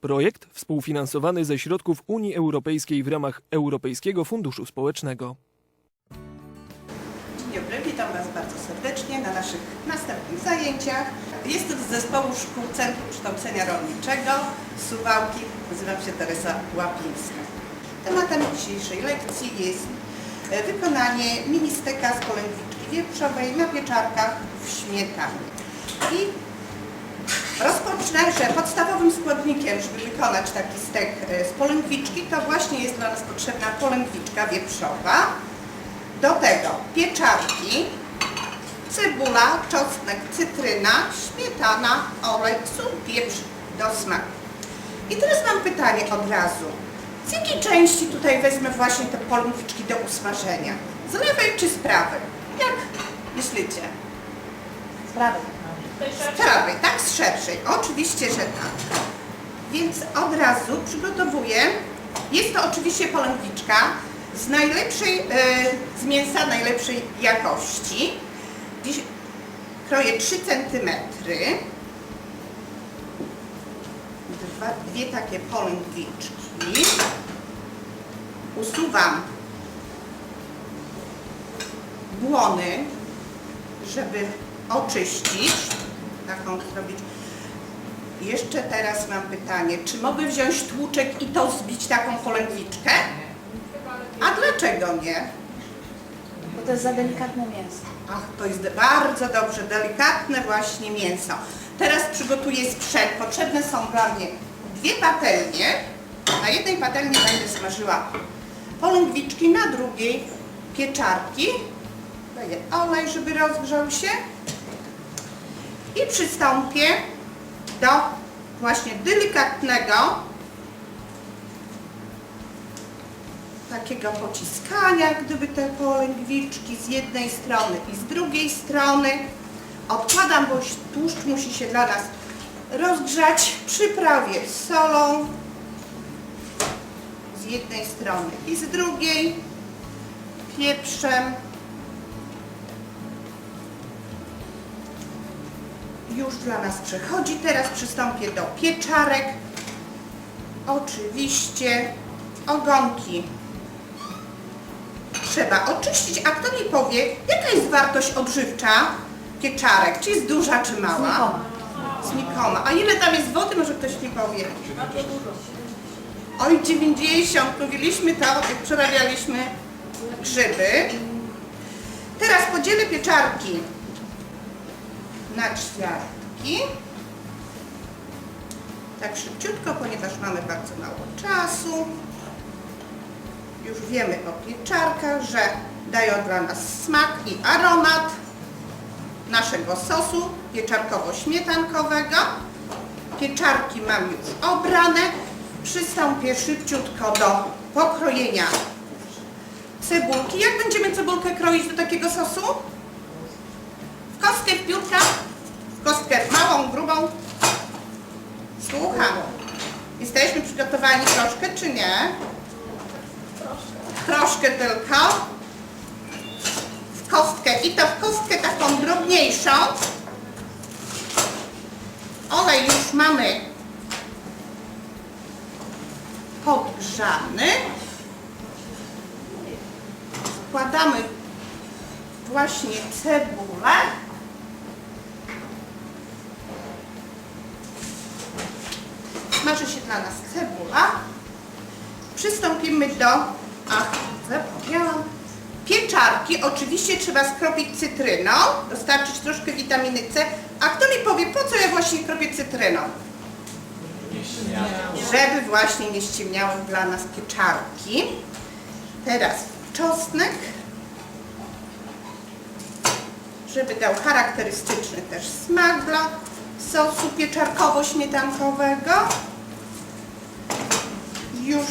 Projekt współfinansowany ze środków Unii Europejskiej w ramach Europejskiego Funduszu Społecznego. Dzień dobry, witam Was bardzo serdecznie na naszych następnych zajęciach. Jestem z zespołu szkół Centrum Kształcenia Rolniczego Suwałki. Nazywam się Teresa Łapińska. Tematem dzisiejszej lekcji jest e, wykonanie ministeka z polędwiczki wieprzowej na pieczarkach w śmietanie. I rozpocznę, że podstawowym składnikiem, żeby wykonać taki stek e, z polędwiczki, to właśnie jest dla nas potrzebna polędwiczka wieprzowa. Do tego pieczarki, cebula, czosnek, cytryna, śmietana, olej, sól, pieprz do smaku. I teraz mam pytanie od razu. Z jakiej części tutaj wezmę właśnie te polędwiczki do usmażenia? Z lewej czy z prawej? Jak myślicie? Z prawej, tak? Z szerszej. Oczywiście, że tak. Więc od razu przygotowuję. Jest to oczywiście polędwiczka z najlepszej, e, z mięsa najlepszej jakości. Dziś kroję 3 cm. Dwa, dwie takie polędwiczki. Usuwam błony, żeby oczyścić, taką zrobić. Jeszcze teraz mam pytanie, czy mogę wziąć tłuczek i to zbić taką polędwiczkę? A dlaczego nie? Bo to jest za delikatne mięso. Ach, to jest bardzo dobrze, delikatne właśnie mięso. Teraz przygotuję sprzęt. Potrzebne są dla mnie dwie patelnie. Na jednej patelni będę smażyła polędwiczki, na drugiej pieczarki. Daję olej, żeby rozgrzał się. I przystąpię do właśnie delikatnego takiego pociskania, gdyby te polędwiczki z jednej strony i z drugiej strony. Odkładam, bo tłuszcz musi się dla nas rozgrzać. Przyprawię solą z jednej strony i z drugiej, pieprzem. Już dla nas przechodzi. Teraz przystąpię do pieczarek. Oczywiście ogonki trzeba oczyścić. A kto mi powie, jaka jest wartość odżywcza pieczarek? Czy jest duża, czy mała? Znikoma. A ile tam jest wody, może ktoś mi powie? Oj, 90. Mówiliśmy to, jak przerabialiśmy grzyby. Teraz podzielę pieczarki na ćwiartki. Tak szybciutko, ponieważ mamy bardzo mało czasu. Już wiemy o pieczarkach, że dają dla nas smak i aromat naszego sosu pieczarkowo-śmietankowego. Pieczarki mam już obrane. Przystąpię szybciutko do pokrojenia cebulki. Jak będziemy cebulkę kroić do takiego sosu? W kostkę, w piórka? W kostkę małą, grubą? Słucham. Jesteśmy przygotowani troszkę, czy nie? Troszkę tylko. W kostkę i to w kostkę taką drobniejszą. Olej już mamy podgrzany. Wkładamy właśnie cebulę. Smaży się dla nas cebula. Przystąpimy do, ach, zapomniałam, pieczarki. Oczywiście trzeba skropić cytryną, dostarczyć troszkę witaminy C. A kto mi powie, po co ja właśnie kropię cytryną? Żeby właśnie nie ściemniały dla nas pieczarki. Teraz czosnek, żeby dał charakterystyczny też smak dla sosu pieczarkowo-śmietankowego. Już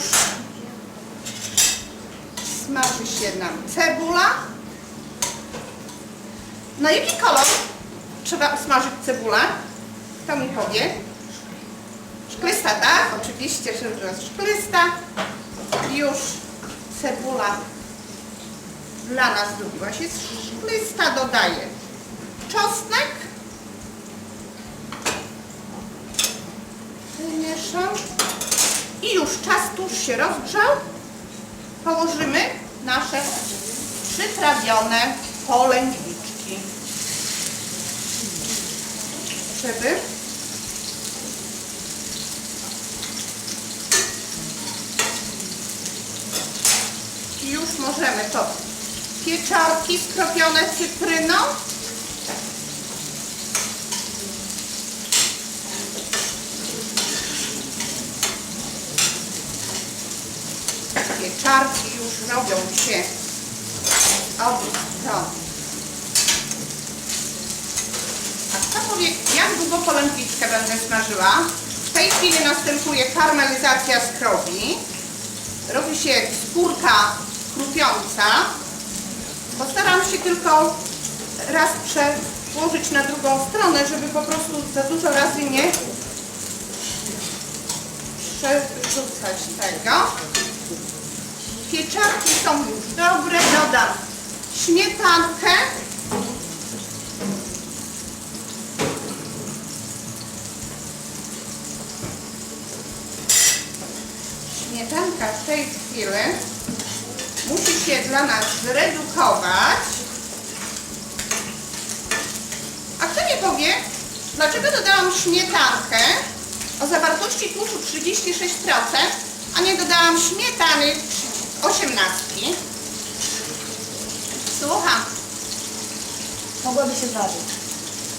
smaży się nam cebula. Na jaki kolor trzeba usmażyć cebulę? Kto mi powie? Szklysta, tak? Oczywiście, że teraz szklysta. Już cebula dla nas zrobiła się szklysta. Dodaję czosnek. I już czas tuż się rozgrzał. Położymy nasze przyprawione polędwiczki. Żeby I już możemy to pieczarki skropione cytryną. Pieczarki już robią się obu stron. A kto powie, jak długo polędwiczkę będę smażyła? W tej chwili następuje karmelizacja skrobi. Robi się skórka chrupiąca. Postaram się tylko raz przełożyć na drugą stronę, żeby po prostu za dużo razy nie przerzucać tego. Pieczarki są już dobre. Dodam śmietankę. Śmietanka w tej chwili musi się dla nas zredukować. A kto mi powie, dlaczego dodałam śmietankę o zawartości tłuszczu 36%, a nie dodałam śmietany 18? Słucham. Mogłaby się zważyć.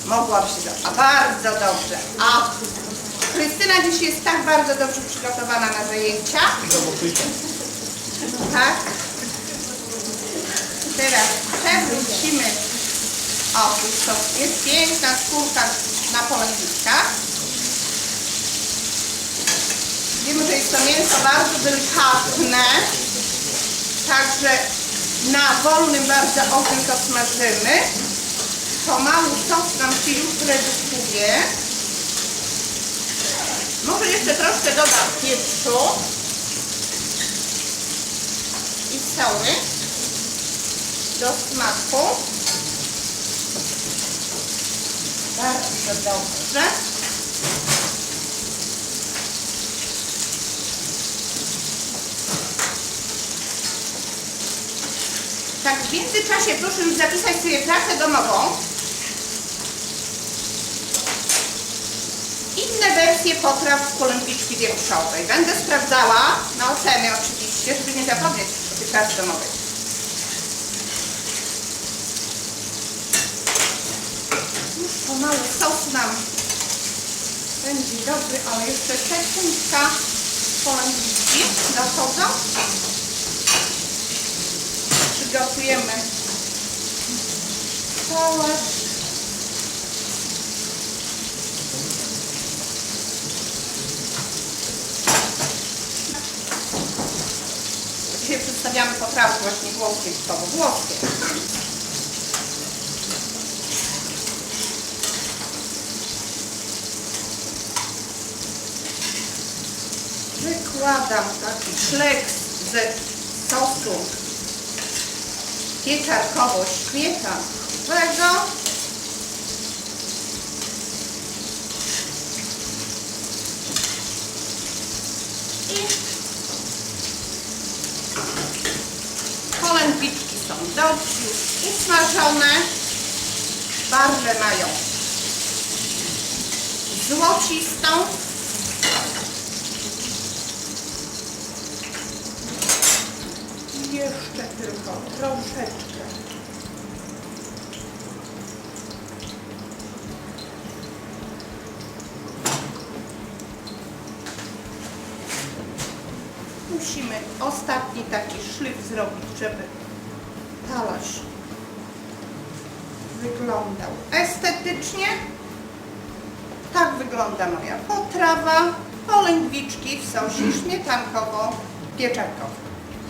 Mogłaby się do... A bardzo dobrze. A Krystyna dziś jest tak bardzo dobrze przygotowana na zajęcia. Tak. Teraz przewrócimy. O, to jest piękna skórka na polędwiczkach. Wiemy, że jest to mięso bardzo delikatne. Także na wolnym bardzo ogniu to smażymy. Pomału sos nam się już redukuje. Może jeszcze troszkę dodam pieprzu i soli do smaku. Bardzo dobrze. Tak, w międzyczasie proszę już zapisać sobie pracę domową. Inne wersje potraw z polędwiczki wieprzowej. Będę sprawdzała na ocenę oczywiście, żeby nie zapomnieć o tej pracy domowej. Już pomału sos nam będzie dobry, ale jeszcze sekundka polędwiczki dochodzą. Przygotujemy talerz. Dzisiaj przedstawiamy potrawy właśnie włoskie, typowo włoskie. Wykładam taki szlek ze sosu pieczarkowo-śmietankowego. I polędwiczki są dobrze już usmażone. Barwę mają złocistą. Jeszcze tylko troszeczkę. Musimy ostatni taki szlif zrobić, żeby talerz wyglądał estetycznie. Tak wygląda moja potrawa polędwiczki w sosie śmietankowo-pieczarkowym.